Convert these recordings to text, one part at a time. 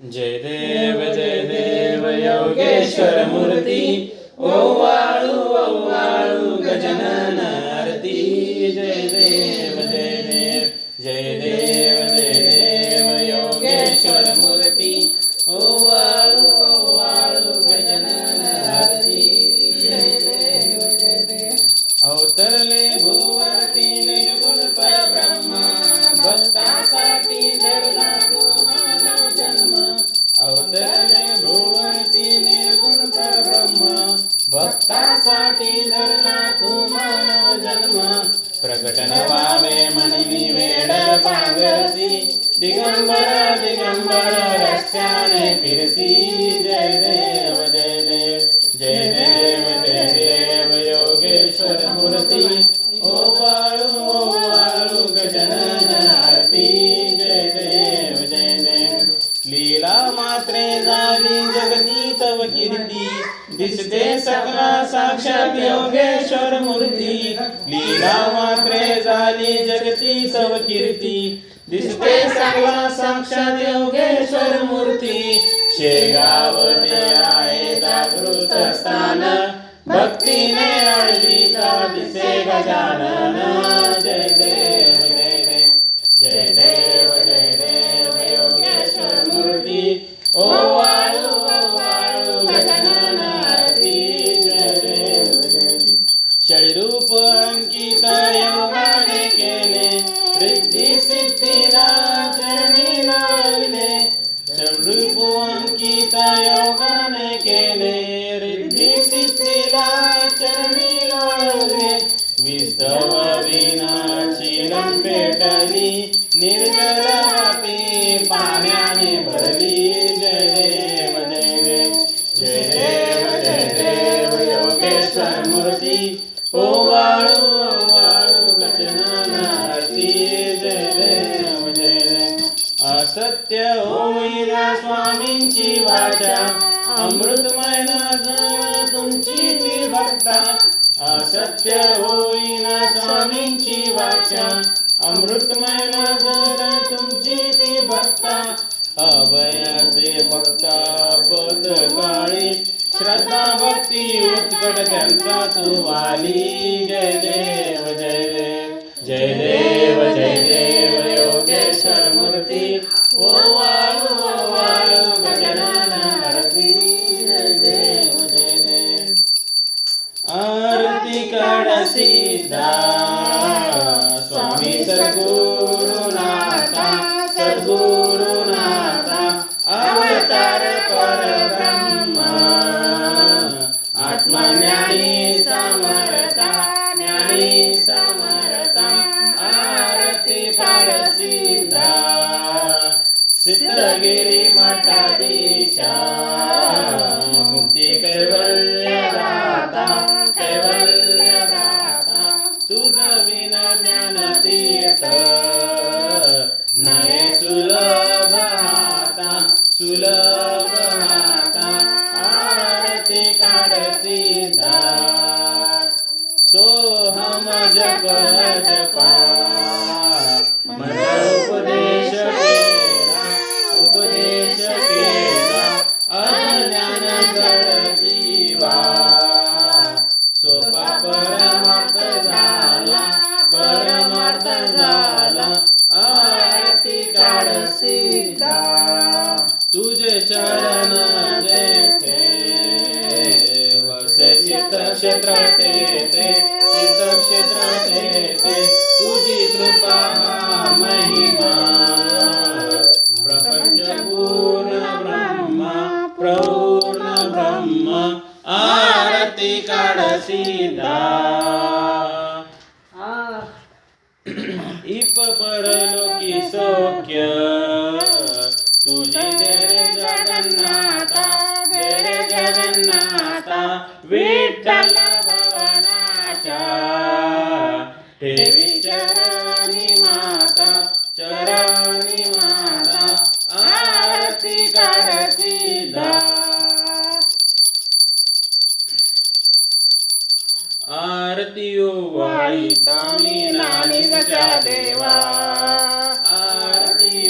जय देव जय देव योगेश्वर मूर्ती. ओवाळू ओवाळू गजानन आरती. जय देव जय देव जय देव जय देव योगेश्वर मूर्ती. ओवाळू ओवाळू गजानन आरती. जय देव जय देव. अवतरले भुवरती प्रकटन व्हावे म्हणून वेड पांगरती दिगंबर दिगंबर रस्त्याने फिरसी जय देव जय देव जय देव जय देव योगेश्वर मूर्ती। ओ वाळू ओ वाळू गजानन आरती। जय देव जय देव। लीला मात्रे झाली जगती तव कीर्ती. दिसते सगळा साक्षात योगेश्वर मूर्ती. लीला मात्रे झाली जगती तव कीर्ती. दिसते सगळा साक्षात योगेश्वर मूर्ती. शेगाव ते आहे जागृत स्थान. भक्तीने अडविता दिसे गजानन. जय देव जय देव अंकित योगाने केले रिद्धी सिद्धीला चरणी लावले विस्तव विनाची पेटली निर्जलाती पाण्याने भरली. जय देव जय देव जय देव जय देव योगेश्वर मूर्ती. ओ वाळू वाळू गजानन आरती. सत्य होईल स्वामींची वाचा. अमृतमय तुमची ती भक्ता असत्य होईल स्वामींची वाचा. अमृतमय जर तुमची ती भक्ता अभयाचे भक्ता पद काळी. श्रद्धा भक्ती उत्कट त्यांचा तू वाली जय देव जय देव. जय देव जय देव योगेश्वर मूर्ती. आरती कडसी स्वामी सद्गुरुनाथा सद्गुरुनाथा अवतार परब्रह्म आत्मज्ञानी समरता ज्ञानी समरता आरती पाडसीदा सिद्धगिरी मठाधीशा मुक्ती कैवल्यदाता दाता तुझ विन ज्ञान तीर्थ नये सुलभ हाता सुलभ आरती काढसीदा सोहम जप जपा मन उपदेश सीता। तुझे चरण देते वसे सिद्ध क्षेत्र देते सिद्ध क्षेत्र देते तुझी कृपा महिमा। प्रपंच पूर्ण ब्रह्म प्रपूर्ण ब्रह्म आरती काढ सीता। इप परलोकी सौख्य तुझी देरे जगन्नाथा देरे जगन्नाथा विठ्ठल भवनाशा ठेवी चरणी माता चरणी माता आरती करती दा. आरती स्वामी तामी देवा। आरती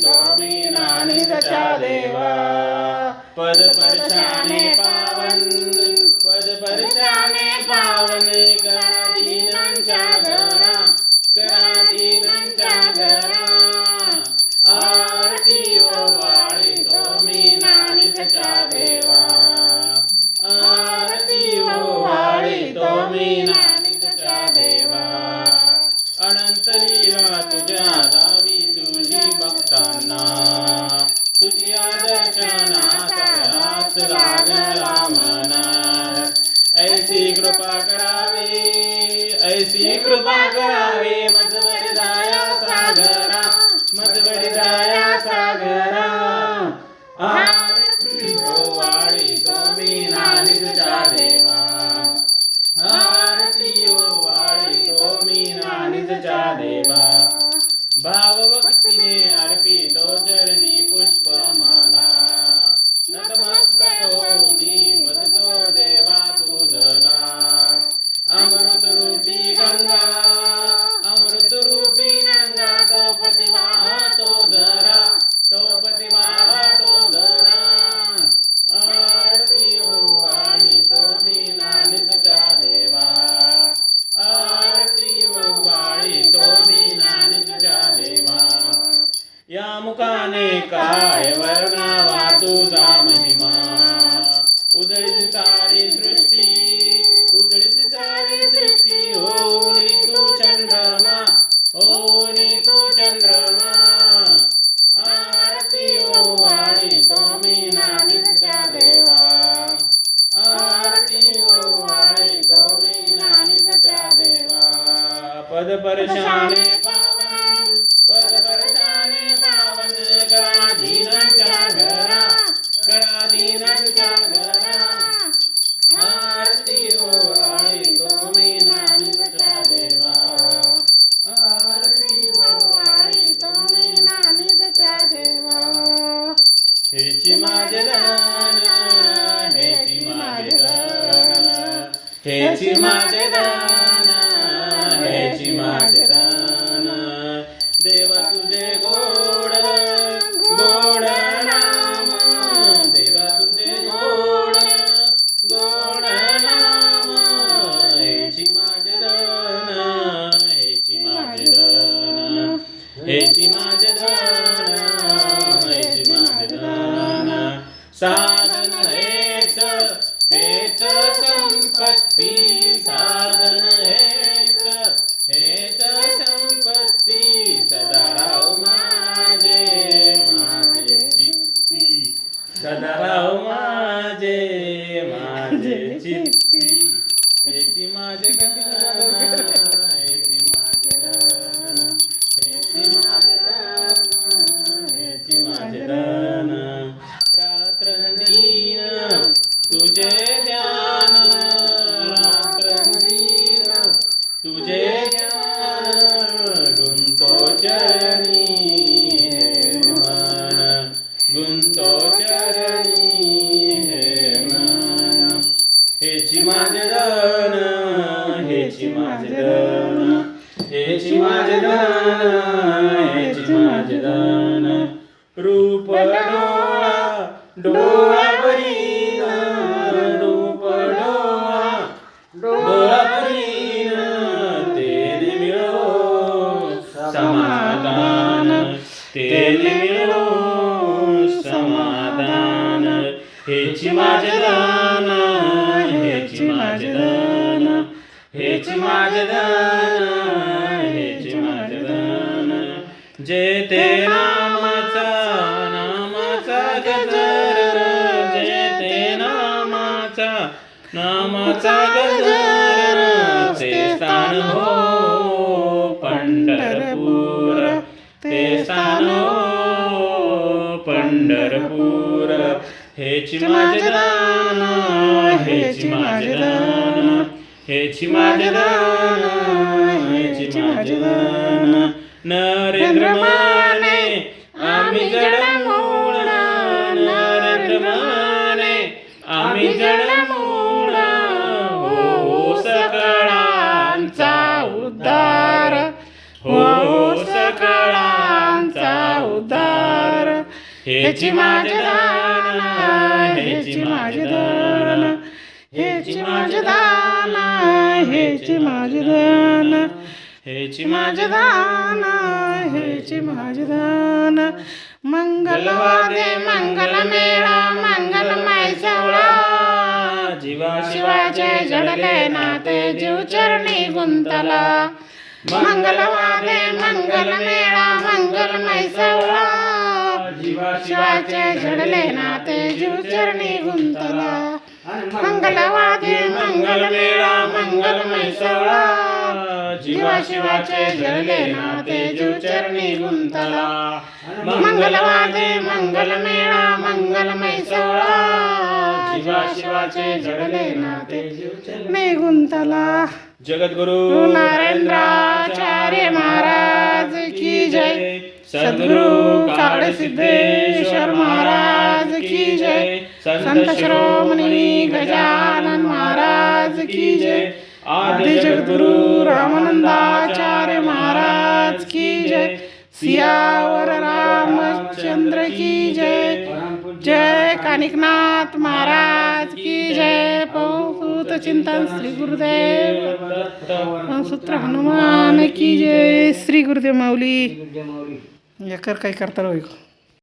स्वामी तामी देवा। पद परशाने पावन पद परशाने पावन करा ऐसी कृपा करावी ऐसी कृपा करावी मजवड दया सागरा मजवड दया सागरा. आरती ओवाळी तुम्ही नानिजच्या देवा. आरती ओवाळी तुम्ही नानिजच्या देवा. भाव या मुखाने काय वर्णावा तुझा महिमा? उजळीची सारी सृष्टी उजळीची सारी सृष्टी होनी तू चंद्रमा होनी तू चंद्रमा. आरती ओवाळी तुम्ही नानिजच्या देवा. आरती ओवाळी तुम्ही नानिजच्या देवा. पद परशाने हेची माझे दान हेची माझे दान हेची माझे दान हेची माझे तुझे ध्यान रात्रंदीन तुझे ध्यान गुंतो चरणी हे मन गुंतो चरणी हे मन हेची माझे दान हेची माझे दान हेची माझे दान हेची माझे दान रूप डोळा डोळा हेची माझे दान हेची माझे दान हेची माझे दान हेची माझे दान. जे ते नामाचा नामाचा गजर जे ते नामाचा नामाचा गजर ते स्थान हो पंढरपूर. ते स्थान हो पंढरपूर. हेची माझे दान हेची माझे दान हेची माझे दान हेची माझे दान. नरेंद्र माने आम्ही जडमूळ नरेंद्र माने आम्ही जडमूळ हो सकळांचा उद्धार. हो सकळांचा उद्धार. हेची माझे दान हेची माझे दान हेची माझे दान हेची माझे दान हेची माझे दान हेची माझे दान मंगलवादे मंगल मेळा मंगलमय जीवा शिवाचे जडले नाते जीव चरणी गुंतला मंगलवादे मंगल मेळा मंगलमय सोहळा शिवाचे जडले नाते जीव चरणी गुंतला. मंगलवादे मंगल मेळा मंगलमय सोहळा जीवा शिवाचे जडले नाते जीव चरणी गुंतला. मंगलवादे मंगल मेळा मंगलमय सोहळा जीवा शिवाचे जडले नाते जीव चरणी गुंतला. जगद्गुरु नारायणराचार्य महाराज की जय. सद्गुरु काळे सिद्धेश्वर महाराज की जय. संत श्रोमणी गजानन महाराज की जय. आदि जगद्गुरु रामानंदाचार्य महाराज की जय. सियावर रामचंद्र की जय. जय कानिकनाथ महाराज की जय. पौत चिंतन श्री गुरुदेव. सूत्र हनुमान की जय. श्री गुरुदेव माऊली. या कर काही करता होईल